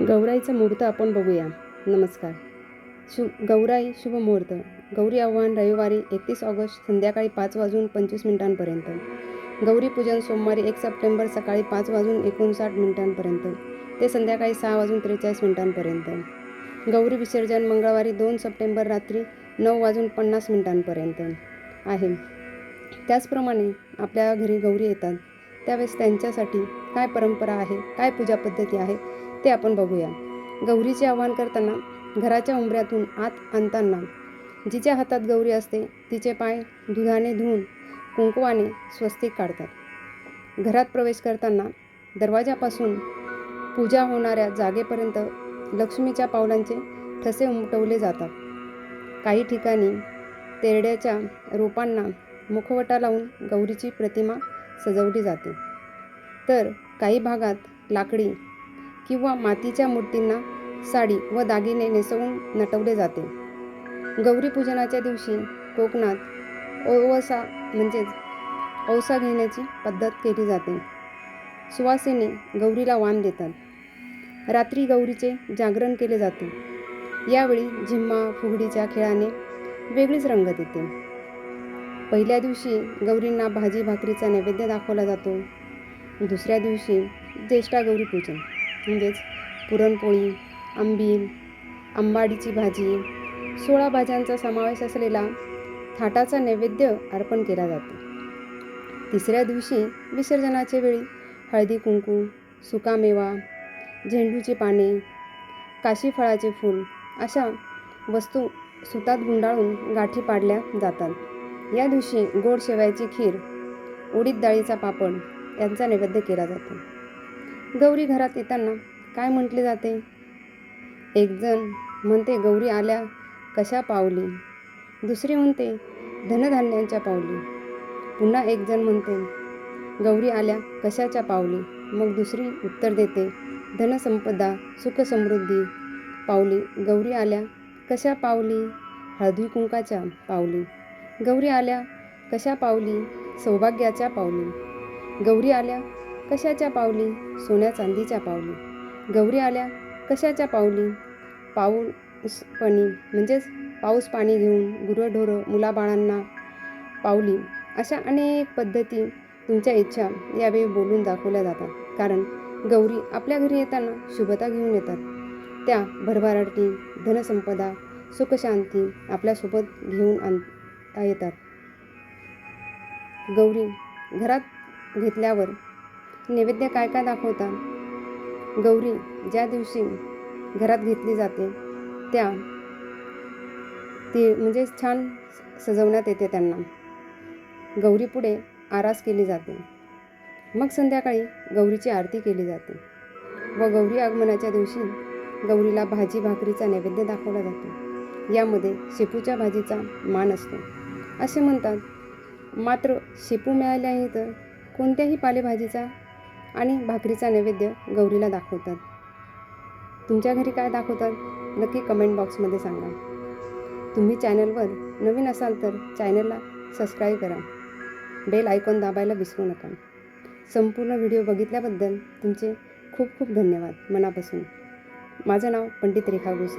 गौराईचा मुहूर्त आपण बघूया. नमस्कार. शु गौराई शुभ मुहूर्त. गौरी आव्हान रविवारी एकतीस ऑगस्ट संध्याकाळी पाच वाजून पंचवीस मिनिटांपर्यंत. गौरी पूजन सोमवारी एक सप्टेंबर सकाळी पाच वाजून एकोणसाठ मिनिटांपर्यंत. ते संध्याकाळी सहा वाजून त्रेचाळीस मिनिटांपर्यंत. गौरी विसर्जन मंगळवारी दोन सप्टेंबर रात्री नऊ वाजून पन्नास मिनिटांपर्यंत आहे. त्याचप्रमाणे आपल्या घरी गौरी येतात. त्यावेळेस त्यांच्यासाठी काय परंपरा आहे काय पूजा पद्धती आहे ते आपण बघूया. गौरीचे आवाहन करताना घराच्या उंबऱ्यातून आत आणताना जिच्या हातात गौरी असते तिचे पाय दुधाने धुवून कुंकवाने स्वस्तिक काढतात. घरात प्रवेश करताना दरवाजापासून पूजा होणाऱ्या जागेपर्यंत लक्ष्मीच्या पावलांचे ठसे उमटवले जातात. काही ठिकाणी तेरड्याच्या रोपांना मुखवटा लावून गौरीची प्रतिमा सजवली जाते. तर काही भागात लाकडी किंवा मातीच्या मूर्तींना साडी व दागिने नेसवून नटवले जाते. गौरी पूजनाच्या दिवशी कोकणात ओवसा म्हणजेच औसा घेण्याची पद्धत केली जाते. सुवासिनी गौरीला वाण देतात. रात्री गौरीचे जागरण केले जाते. यावेळी झिम्मा फुगडीच्या खेळाने वेगळीच रंगत येते पहिल्या दिवशी गौरींना भाजी भाकरीचा नैवेद्य दाखवला जातो. दुसऱ्या दिवशी ज्येष्ठा गौरी पूजन. म्हणजेच पुरणपोळी आंबील आंबाडीची भाजी सोळा भाज्यांचा समावेश असलेला थाटाचा नैवेद्य अर्पण केला जातो. तिसऱ्या दिवशी विसर्जनाच्या वेळी हळदी कुंकू सुकामेवा झेंडूची पाने काशी फळाचे फूल अशा वस्तू सुतात गुंडाळून गाठी पाडल्या जातात. या दिवशी गोड शेवयाची खीर उडीद डाळीचा पापड यांचा नैवेद्य केला जातो. गौरी घरात येताना काय म्हटले जाते? एकजण म्हणते गौरी आल्या कशा पावली? दुसरी म्हणते धनधान्यांच्या पावली. पुन्हा एकजण म्हणते गौरी आल्या कशाच्या पावली? मग दुसरी उत्तर देते धनसंपदा सुखसमृद्धी पावली. गौरी आल्या कशा पावली? हळदी कुंकाच्या पावली. गौरी आल्या कशा पावली? सौभाग्याच्या पावली. गौरी आल्या कशाच्या पावली? सोन्या चांदीच्या पावली. गौरी आल्या कशाच्या पावली? पाऊस पाणी म्हणजेच पाऊस पाणी घेऊन गुरंढोरं मुलाबाळांना पावली. अशा अनेक पद्धती तुमच्या इच्छा यावेळी बोलून दाखवल्या जातात. कारण गौरी आपल्या घरी येताना शुभता घेऊन येतात. त्या भरभराटी धनसंपदा सुखशांती आपल्यासोबत घेऊन आण येतात. गौरी घरात घेतल्यावर नैवेद्य काय काय दाखवतात गौरी ज्या दिवशी घरात घेतली जाते त्या ती म्हणजे छान सजवण्यात येते त्यांना. गौरीपुढे आरास केली जाते. मग संध्याकाळी गौरीची आरती केली जाते व गौरी आगमनाच्या दिवशी गौरीला भाजी भाकरीचा नैवेद्य दाखवला जातो. यामध्ये शेपूच्या भाजीचा मान असतो. असे म्हणतात मात्र शेपू मिळाल्याने तर कोणत्याही पालेभाजीचा आणि भाकरीचा नैवेद्य गौरीला दाखवतात. तुमच्या घरी काय दाखवतात? नक्की कमेंट बॉक्समध्ये सांगा. तुम्ही चॅनलवर नवीन असाल तर चॅनलला सबस्क्राईब करा. बेल आयकॉन दाबायला विसरू नका. संपूर्ण व्हिडिओ बघितल्याबद्दल तुमचे खूप खूप धन्यवाद मनापासून. माझं नाव पंडित रेखा गुसळ